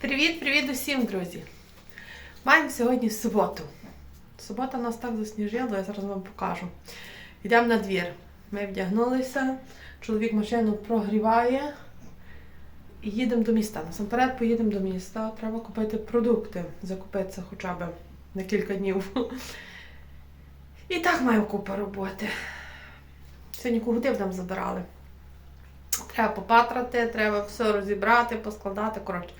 Привіт-привіт усім, друзі! Маємо сьогодні суботу. Субота нас так засніжило, я зараз вам покажу. Йдемо на двір. Ми вдягнулися, чоловік машину прогріває і їдемо до міста. Насамперед поїдемо до міста. Треба купити продукти, закупитися хоча б на кілька днів. І так маємо купу роботи. Сьогодні кугути нам забирали. Треба попатрати, треба все розібрати, поскладати. Коротше,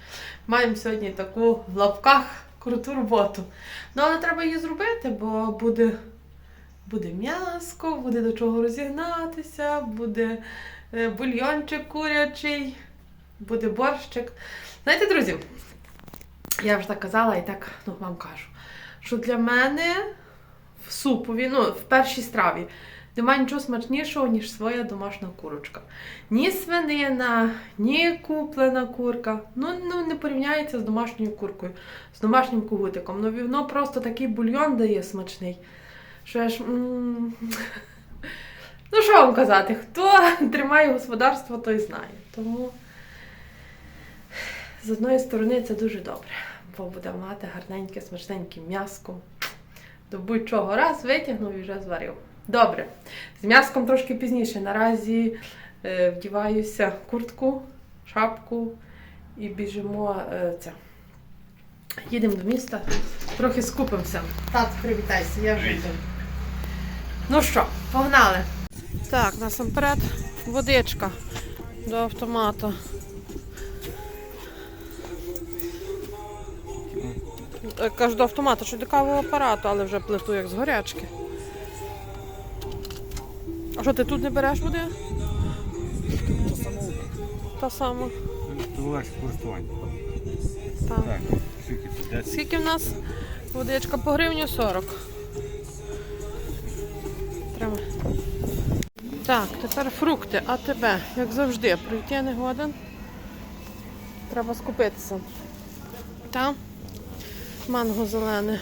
маємо сьогодні таку в лапках круту роботу. Ну, але треба її зробити, бо буде, буде м'яско, буде до чого розігнатися, буде е, бульйончик курячий, буде борщик. Знаєте, друзі, я вже так казала і так ну, вам кажу, що для мене в супові, ну, в першій страві. Немає нічого смачнішого, ніж своя домашня курочка. Ні свинина, ні куплена курка. Ну, ну не порівняється з домашньою куркою, з домашнім кугутиком. Ну, воно просто такий бульйон дає смачний. Що я ж. Ну, що вам казати? Хто тримає господарство, той знає. Тому з одної сторони це дуже добре, бо буде мати гарненьке, смачненьке м'яско. До будь-чого раз витягнув і вже зварив. Добре. З м'яском трошки пізніше. Наразі е, вдіваюся куртку, шапку і біжимо е, це. Їдемо до міста, трохи скупимося. Тат, привітайся, я вже йду. Ну що, погнали. Так, насамперед водичка до автомата. Е, Кажу до автомата, що до кавового апарату, але вже плиту як з горячки. А що ти тут не береш води? Та сама. Це легше користування. Та. Так, скільки тут Скільки в нас водичка по гривню 40. Треба. Так, тепер фрукти, а тебе, як завжди, прийти не годен. Треба скупитися. Та? Манго зелене.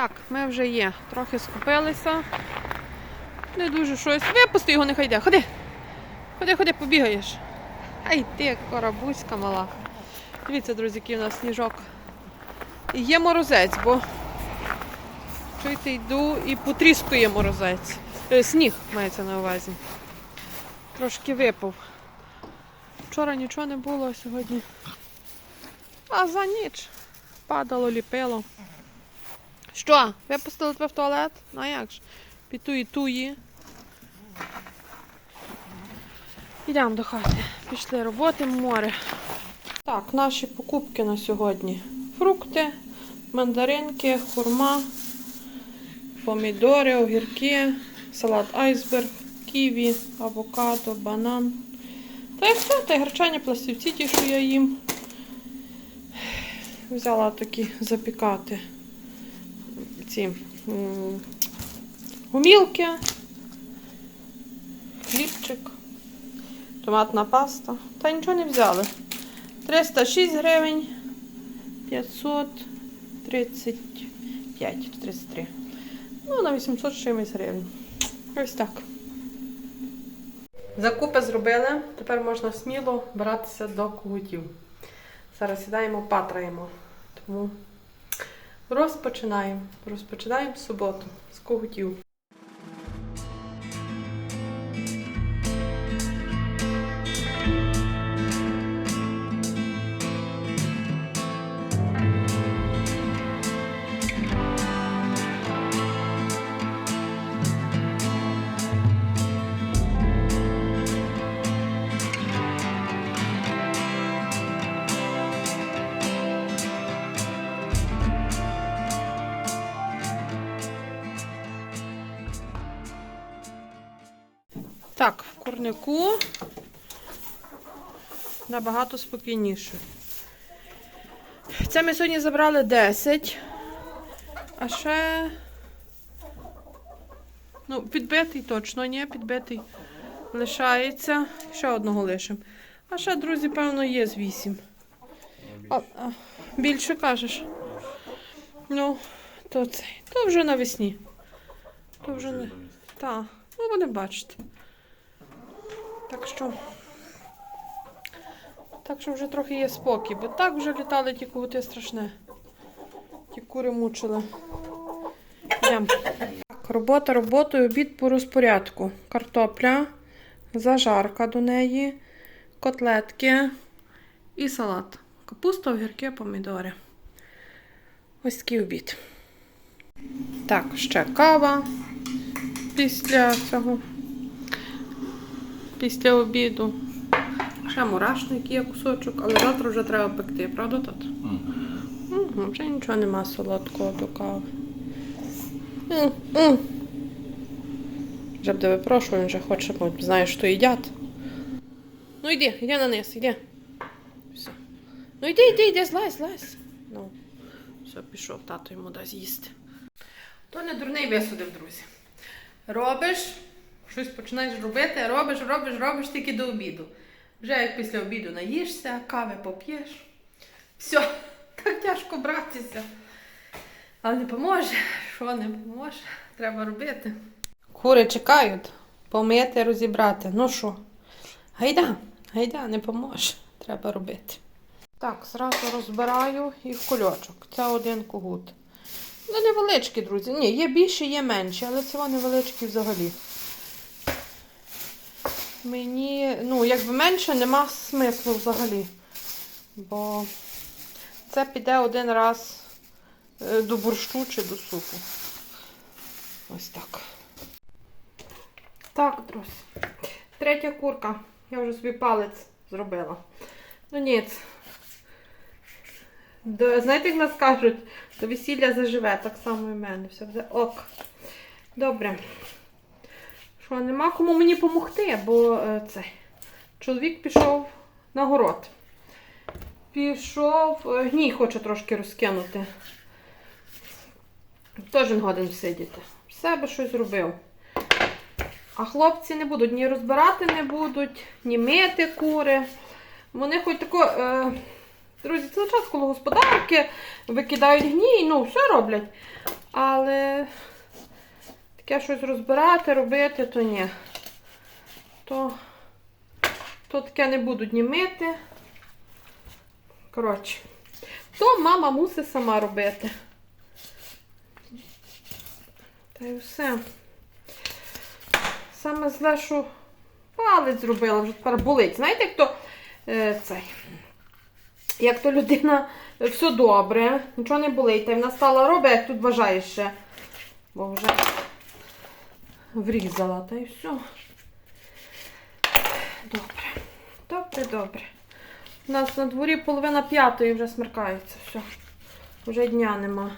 Так, ми вже є. Трохи скупилися. Не дуже щось. Випусти його, нехай йде. Ходи. Ходи, ходи, побігаєш. Ай ти, корабуська мала. Дивіться, друзі, який у нас сніжок. І є морозець, бо чуєте, йду і потріскує морозець. Е, сніг мається на увазі. Трошки випав. Вчора нічого не було, а сьогодні. А за ніч падало, ліпило. Що? Випустили тебе в туалет? Ну а як ж? Пітуї туї. Йдемо до хати. Пішли роботи море. Так, наші покупки на сьогодні. Фрукти, мандаринки, хурма, помідори, огірки, салат айсберг, ківі, авокадо, банан. Та й все, та й гречані пластівці, ті, що я їм. Взяла такі запікати ці гумілки, хлібчик, томатна паста. Та нічого не взяли. 306 гривень, 535, 33. Ну, на 800 чимось гривень. Ось так. Закупи зробили. Тепер можна сміло братися до когутів. Зараз сідаємо, патраємо. Тому розпочинаємо. Розпочинаємо суботу з когутів. Так, в курнику набагато спокійніше. Це ми сьогодні забрали 10. А ще. Ну, підбитий точно, ні, підбитий лишається. Ще одного лишимо. А ще, друзі, певно, є з 8. А, а, більше кажеш. Ну, то це. То вже навесні. То вже не. Так, ну будемо бачити. Так що Так що вже трохи є спокій, бо так вже літали ті когути страшне. Ті кури мучили. Так, робота роботою, обід по розпорядку. Картопля, зажарка до неї, котлетки і салат. Капуста, огірки, помідори. Ось такий обід. Так, ще кава після цього. Після обіду. Ще мурашник є кусочок, але завтра вже треба пекти, правда, тато? Угу, вже нічого нема солодкого до кави. М, м. Вже буде випрошую, він вже хоче, бо знає, що їдять. Ну йди, йди на низ, йди. Все. Ну йди, йди, йди, злазь, злазь. Ну, все, пішов, тато йому дасть їсти. То не дурний висудив, друзі. Робиш, щось починаєш робити, робиш, робиш, робиш тільки до обіду. Вже як після обіду наїшся, кави поп'єш. Все, так тяжко братися. Але не поможе. Що не поможе? Треба робити. Кури чекають помити, розібрати. Ну що? Гайда, гайда, не поможе. Треба робити. Так, зразу розбираю в кульочок. Це один кугут. Ну, невеличкі, друзі. Ні, є більші, є менші, але вони невеличкі взагалі. Мені, ну, якби менше, нема смислу взагалі. Бо це піде один раз е, до борщу чи до супу. Ось так. Так, друзі. Третя курка. Я вже собі палець зробила. Ну ні. До, знаєте, як нас кажуть, до весілля заживе, так само і в мене. Все буде ок. Добре. Що, нема кому мені допомогти, бо е, цей чоловік пішов на город. Пішов, е, гній хоче трошки розкинути. Теж годен сидіти. В себе щось зробив. А хлопці не будуть ні розбирати не будуть, ні мити кури. Вони хоч тако, е, друзі, цілий час коло господарки викидають гній, ну, все роблять. Але таке щось розбирати, робити, то ні. То, то таке не будуть ні мити. Коротше, то мама мусить сама робити. Та й все. Саме зле, що палець зробила, вже тепер болить. Знаєте, як то е, цей, як то людина е, все добре, нічого не болить, та вона стала робити, як тут бажає ще. Бо вже врізала, та й все. Добре. Добре, добре. У нас на дворі половина п'ятої вже смеркається. Все. Вже дня нема.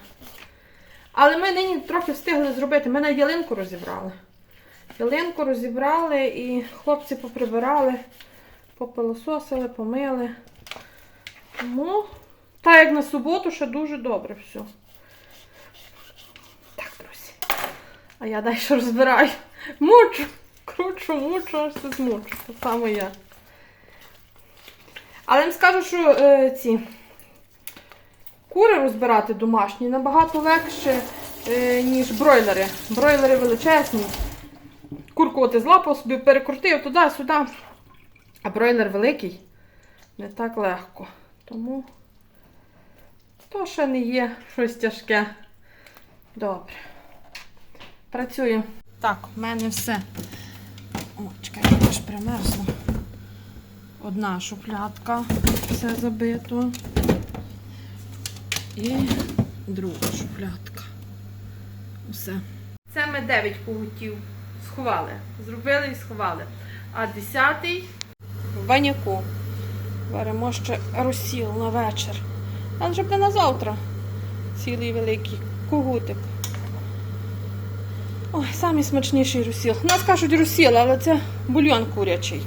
Але ми нині трохи встигли зробити. Ми на ялинку розібрали. Ялинку розібрали і хлопці поприбирали, попилососили, помили. Тому, так як на суботу, ще дуже добре все. Так, друзі. А я далі розбираю. Мучу, кручу, мучу, аж це змучу. Так само я. Але я вам скажу, що е, ці кури розбирати домашні набагато легше, е, ніж бройлери. Бройлери величезні. Курку от із лапу собі перекрутив туди-сюди. А бройлер великий не так легко. Тому то ще не є щось тяжке. Добре. Працюємо. Так, в мене все. О, чекай, я теж примерзла. Одна шуфлядка, все забито. І друга шуфлядка. Усе. Це ми 9 когутів сховали. Зробили і сховали. А 10 в баняку. Беремо ще розсіл на вечір. А вже буде на завтра. Цілий великий когутик. Ой, самий смачніший розсіл. У нас кажуть розсіл, але це бульйон курячий.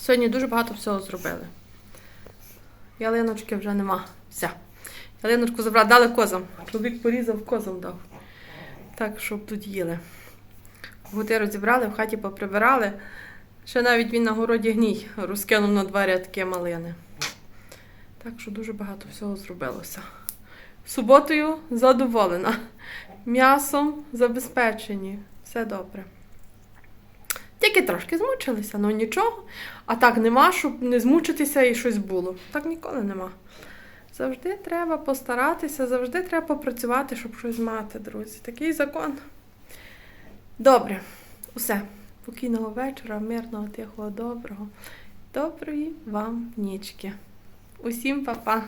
Сьогодні дуже багато всього зробили. Ялиночки вже нема. Все. Ялиночку забрали, дали козам. Чоловік порізав, козам дав. Так, щоб тут їли. Гути розібрали, в хаті поприбирали. Ще навіть він на городі гній розкинув на два рядки малини. Так що дуже багато всього зробилося. Суботою задоволена. М'ясом забезпечені. Все добре. Тільки трошки змучилися, ну нічого. А так нема, щоб не змучитися і щось було. Так ніколи нема. Завжди треба постаратися, завжди треба попрацювати, щоб щось мати, друзі. Такий закон. Добре, усе. Спокійного вечора, мирного, тихого, доброго. Доброї вам нічки. Усім па-па!